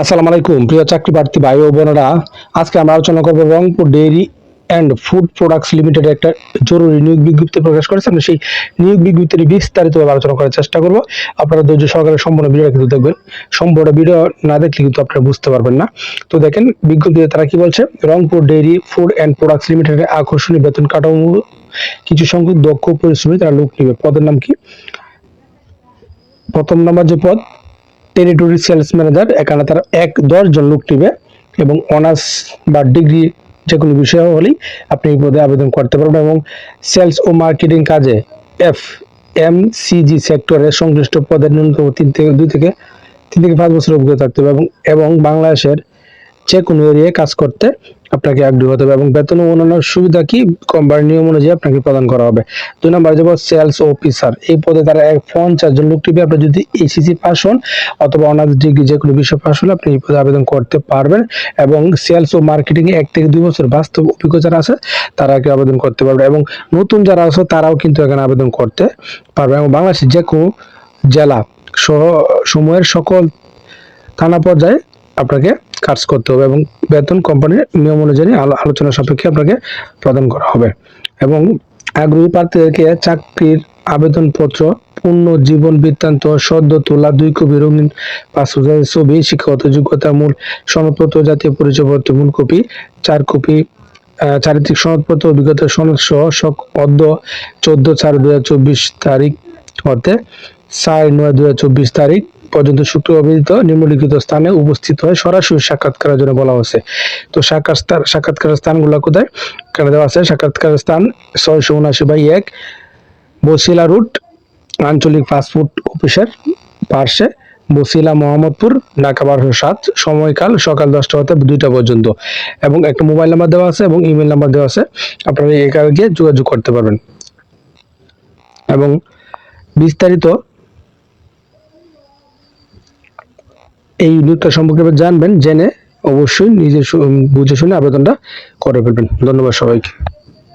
আসসালামু আলাইকুম। প্রিয় চাকরি প্রার্থী ভাই ও বোনেরা, আজকে আমরা আলোচনা করব Rangpur dairy and food products limited একটা জরুরি নিয়োগ বিজ্ঞপ্তি প্রকাশ করেছে। আমরা সেই নিয়োগ বিজ্ঞপ্তির বিস্তারিতভাবে আলোচনা করার চেষ্টা করব। আপনারা ধৈর্য সহকারে সম্পূর্ণ ভিডিওটা কিন্তু দেখবেন। সম্পূর্ণ ভিডিও না দেখলে কিন্তু আপনারা বুঝতে পারবেন না। তো দেখেন, বিজ্ঞপ্তিতে তারা কি বলছে? Rangpur dairy food and products লিমিটেডের আকর্ষণীয় বেতন কাঠামো, কিছু সংখ্যক দক্ষ পরিশ্রমী, তারা লোক নেবে। পদের নাম কি? প্রথম নাম্বার যে পদ টেরিটরি সেলস ম্যানেজার, এখানে তারা এক দশ জন লোক নিবে এবং অনার্স বা ডিগ্রি যে কোনো বিষয় হলেই আপনি এই পদে আবেদন করতে পারবেন এবং সেলস ও মার্কেটিং কাজে এফ এম সিজি সেক্টরে সংশ্লিষ্ট পদের ন্যূনতম তিন থেকে, দুই থেকে তিন থেকে পাঁচ বছর অভিজ্ঞতা থাকতে হবে এবং এবং বাংলাদেশের যে কোনো এরিয়ায় কাজ করতে আপনাকে আগ্রহী হতে হবে এবং বেতন ও অন্যান্য সুবিধা কি? কোম্পানির নিয়ম অনুযায়ী আপনাকে প্রদান করা হবে। দুই নম্বর যাব সেলস অফিসার এই পদে তারা এক পঞ্চাশ জন লোক টিপে আপনি যদি এসিসি পাস হন অথবা অনার্স ডিগ্রি যে কোনো বিষয় পাস হলে আপনি এই পদে আবেদন করতে পারবেন এবং সেলস ও মার্কেটিং এক থেকে দুই বছর বাস্তব অভিজ্ঞতা যারা আছে, তারা কি আবেদন করতে পারবে এবং নতুন যারা আছে, তারাও কিন্তু এখানে আবেদন করতে পারবে এবং বাংলাদেশের যে কোনো জেলা সহ সময়ের সকল থানা পর্যায়ে আপনাকে কাজ করতে হবে এবং বেতন কোম্পানির নিয়ম অনুযায়ী আলো- আলোচনা সাপেক্ষে আপনাকে প্রদান করা হবে। এবং আগ্রহী প্রার্থীদেরকে চাকরির আবেদনপত্র, পূর্ণ জীবন বৃত্তান্ত, সদ্য তোলা, দুই কপি রঙিন পাসপোর্ট, ছবি, শিক্ষাগত যোগ্যতা, মূল সনদপত্র, জাতীয় পরিচয়পত্র, মূল কপি, চার কপি চারিত্রিক সনদপত্র, অভিজ্ঞতা সনদ সহ অদ্য চোদ্দ চার চব্বিশ তারিখ হতে চার নয় চব্বিশ তারিখ পর্যন্ত শুক্রবার ব্যতীত নিম্নলিখিত স্থানে উপস্থিত হয়ে সরাসরি সাক্ষাৎকারের জন্য বলা হয়েছে। তো সাক্ষাৎকার, সাক্ষাৎকারের স্থানগুলো কোথায়? এখানে দেওয়া আছে, সাক্ষাৎকারের স্থান ছয়শো উনআশি বাই এক, বসিলা রুট, আঞ্চলিক ফাস্টফুড অফিসের পার্শ্বে, বসিলা মোহাম্মদপুর, ঢাকা বারোশো সাত, সময়কাল সকাল দশটা হতে দুইটা পর্যন্ত। এবং একটা মোবাইল নাম্বার দেওয়া আছে এবং ইমেল নাম্বার দেওয়া আছে। আপনারা এখানে গিয়ে যোগাযোগ করতে পারবেন। এবং বিস্তারিত এই নিয়োগটা সম্পর্কে জানবেন জেনে অবশ্যই নিজের বুঝে শুনে আবেদনটা করে ফেলবেন। ধন্যবাদ সবাইকে।